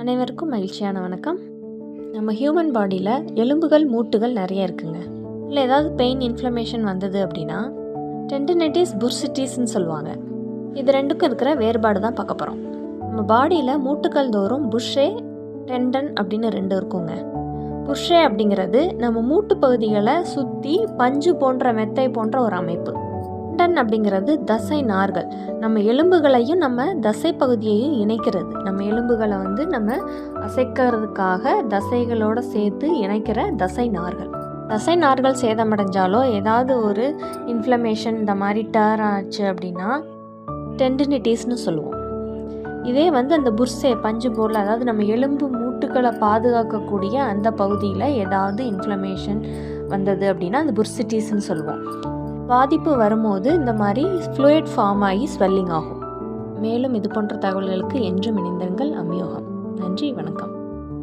அனைவருக்கும் மகிழ்ச்சியான வணக்கம். நம்ம ஹியூமன் பாடியில் எலும்புகள் மூட்டுகள் நிறைய இருக்குங்க. இல்லை ஏதாவது பெயின் இன்ஃப்ளமேஷன் வந்தது அப்படின்னா டெண்டனைட்டிஸ் புர்சிட்டிஸ்ன்னு சொல்லுவாங்க. இது ரெண்டுக்கும் இருக்கிற வேறுபாடு தான் பார்க்க போகிறோம் நம்ம பாடியில் மூட்டுகள் தோறும் புஷ்ஷே டெண்டன் அப்படின்னு ரெண்டு இருக்குங்க. புஷ்ஷே அப்படிங்கிறது நம்ம மூட்டு பகுதிகளை சுற்றி பஞ்சு போன்ற மெத்தை போன்ற ஒரு அமைப்பு. மட்டன் அப்படிங்கிறது தசை நார்கள். நம்ம எலும்புகளையும் நம்ம தசை பகுதியையும் இணைக்கிறது. நம்ம எலும்புகளை வந்து நம்ம அசைக்கிறதுக்காக தசைகளோட சேர்த்து இணைக்கிற தசை நார்கள். தசை நார்கள் சேதமடைஞ்சாலோ ஏதாவது ஒரு இன்ஃப்ளமேஷன் இந்த மாதிரி டேர் ஆச்சு அப்படின்னா டெண்டினிட்டிஸ்னு சொல்லுவோம். இதே வந்து அந்த புர்சே பஞ்சு பொருள் அதாவது நம்ம எலும்பு மூட்டுகளை பாதுகாக்கக்கூடிய அந்த பகுதியில் ஏதாவது இன்ஃப்ளமேஷன் வந்தது அப்படின்னா அந்த புர்சிட்டிஸ்ன்னு சொல்லுவோம். பாதிப்பு வரும்போது இந்த மாதிரி ஃப்ளூயிட் ஃபார்ம் ஆகி ஸ்வெல்லிங் ஆகும். மேலும் இது போன்ற தகவல்களுக்கு என்றும் இணைந்திருங்கள் அம்யோகம். நன்றி வணக்கம்.